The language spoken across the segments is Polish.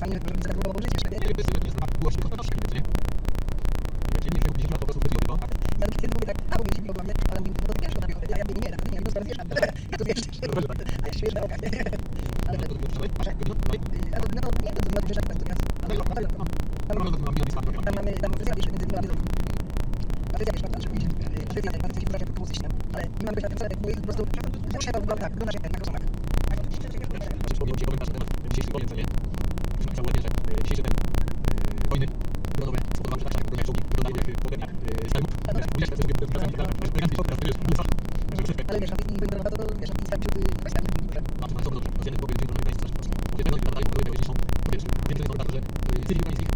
Fajnie, żeby zareagował życie jeszcze, nie? Ja kiedy mówię tak, a mówię ci mogłam, nie? Ale mówię, no to wiesz, no tak, ja, ja mówię, nie, naprawdę nie, to wiesz, ja to wiesz, a ja śwież na okach, nie? Ale, ale, no, no, nie, to znaczy, że tak, to jest, tam mamy, tam fryzja, wiesz, między dwoma wiedzą. A fryzja, wiesz, prawda, że widzisz, a się potrafi po coś tam, ale nie mamy być na tym celem, bo po prostu, muszę to wygląda tak, wygląda się jak na kosonach. Ale wiesz, a ty nie będą to, to, wiesz, a ty starczy, ty weź tam, nie wiem, A,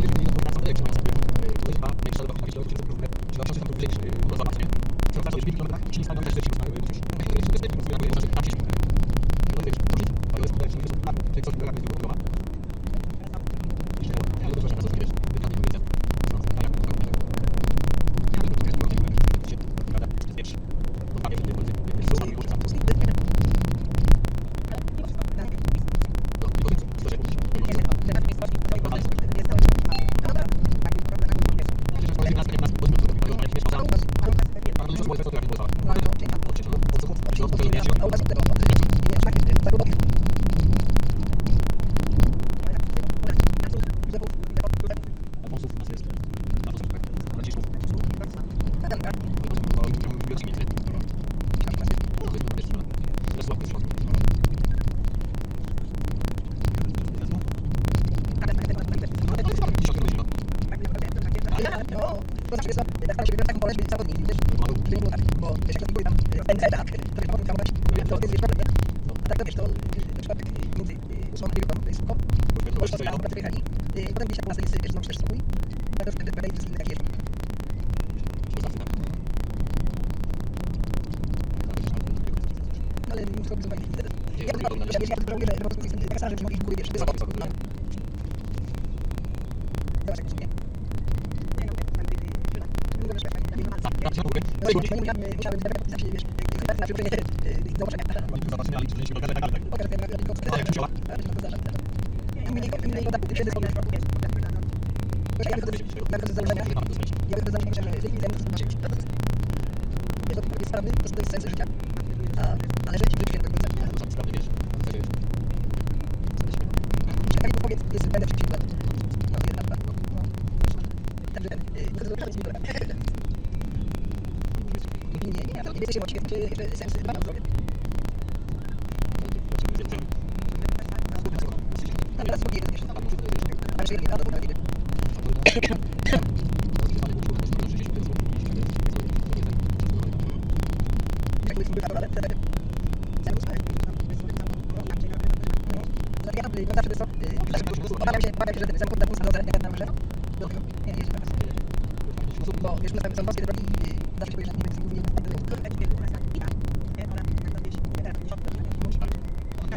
jest tak tam się wybiera taką pole, żeby zawodnik, wiesz, żeby nie było tak, bo wiesz, jak to tam NZ, tak, to wiesz, tam dać, to jest wiesz, nie? A tak to wiesz, to na przykład między ósmą a dziewiątą to jest bo już to tam wyjechali, potem gdzieś na stolicy, wiesz, znowu też spokój, a to wtedy będę inne takie jeżdżą. Ale nie muszę zobaczyć wtedy. Ja bym ja to żałuję, że po prostu jestem takasarzem, że mogę ich góry, wiesz, wysoko. Sprawny, to jest sens życia. Ale żyć żyć świętego końca. Czekaj, mi powiedz, jest, będę w 30 lat. No, lat, no. Także y, że jest. Nie, nie, nie, to nie jesteś emocje, czy jeszcze sens dba na zdrowie. A teraz drugi jeden jeszcze. A jeszcze jeden, a dobra, jeden. Jak byliśmy wypadł, ale wtedy... Cel usłuchaj. No, ja tam, no zawsze to, y, obawiam się, obawiam się, że ten samochód na pół salonze, jak ja tam wyżę, do tego, nie, nie, jedzie teraz. Bo, wiesz, my są wąskie te drogi i zawsze się boję, że nie wiem, co mówię, Zgadza się. Ja też mogę się wystraszyła. Pytanie? Nie, nie. No, więc, bo tak zakupiłam się w drodze. Y, Z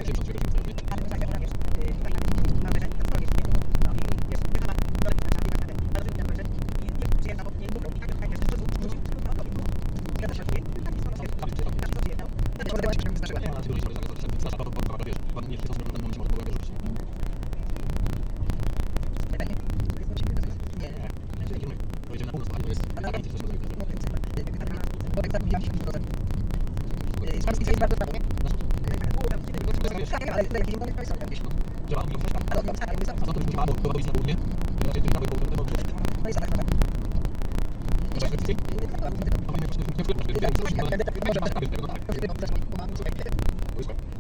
Polski jest bardzo? Tak, ale tutaj jakieś inne są tam gdzieś. Ale od Polska, jakby są. No i są tak, no tak.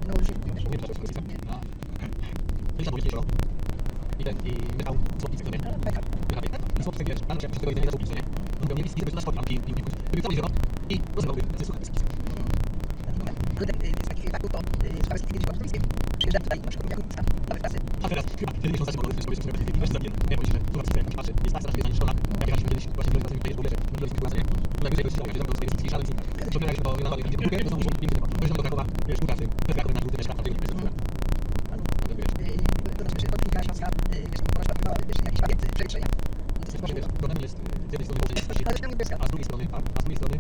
No, już I ten, i Michał Słownik, co nie? Beka. I Słownik, wiesz, rano się wszystkiego jednego słupnicy, nie? On miał nie wiski, żeby to nasz podram i, i, i, i cały zielon i y, z faktów to y, sprawy z kiedyś bliskie. Przyjeżdżam tutaj, na przykład Jakubca, nawet klasy. A teraz chyba, kiedy miesiąc zacznie polowy, sobie sobie będzie weź zabiję. Ja mówię, że tu na systemie patrzy, jest tak strasznie wiedza niż szkoła. Jak jechaliśmy kiedyś właśnie w Lezach, tutaj jest w ogóle, że my byliśmy w nie? Najwyżej go się tam do swojej żaden z nich. Ciągnęliśmy do Janowa, gdzie to to są już piękne. Pojeżdżamy do Krakowa, wiesz, tu pracy, te Krakowy na wiesz, tam, tego nie jest. Y, To znaczy, że Polska Śląska, y, wiesz, poszła chyba, wiesz, jakiś pakiet przeliczenia. To jest Wiesz, może problem jest z jednej strony jest właśnie Ale też niebieska. a z drugiej strony, tak, a z drugiej strony,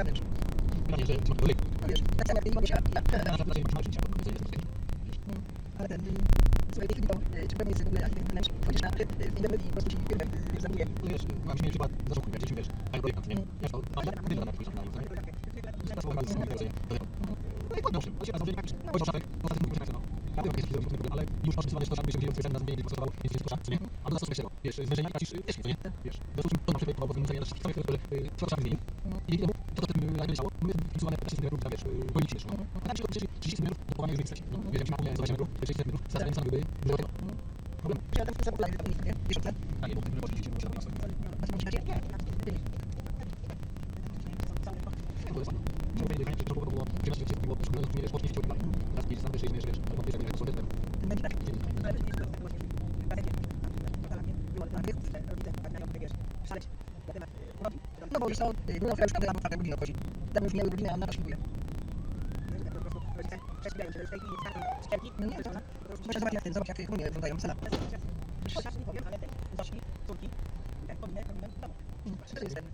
wewnętrzny. Pytanie, że czy ma kolej. No wiesz, tak samo jak ty nie mogę się, ten, y, w tej chwili to, y, czy pewnie jest w ogóle architekt wewnętrzny, wchodzisz na y, y, w internet i po prostu y, wiesz, zamówię. No wiesz, mam śmieszny przykład zarządu, jak dzieci, wiesz, a ja projektant, nie? Wiesz, to, a ja nie na przykład nie? Zresztą z tym. No i podniosłem, on się na założenie tak, ojciec szafek, no za tym mówię, no. Ja wiem, jakieś ale już masz 100 szafek, żeby się na zmienienie kosztowało 5 kosztów, co nie? A do nas coś tego, wiesz, zmężenia i płacisz jeszcze, co nie? Wiesz, z czym to na przykład po wymuszeniu naszych szafek, które 100 szafek zmienił. I to co tym nagle leciało, my 15 cm, wiesz, policji wiesz, no. A tam się przecież 30 cm do połamania już więcej, no. Wiesz, jak się ma 20 metrów, 30 cm, zasadnie same były, było tego. Problem. Ja tam chcę zapytać, to nie, wiesz, co? A nie, bo ty możesz liczyć, bo się na swoim. A co dać? Nie, nie. To jest fajne. Trzeba powiedzieć, że to było 13 lat było szkolone, nie wiesz, pocznie się ciągle. Teraz piszesz sam, wiesz, wiesz, albo wiesz, jak jak sobie ten. Będzie tak. No bo już są, y, była już każda czwartą godzinę odchodzi. Tam już miały godzinę, a ona też próbuje. No nie, to zobaczyć zobacz jak komunie wyglądają. To jest ten,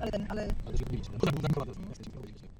ale ten, ale... Ale się tak.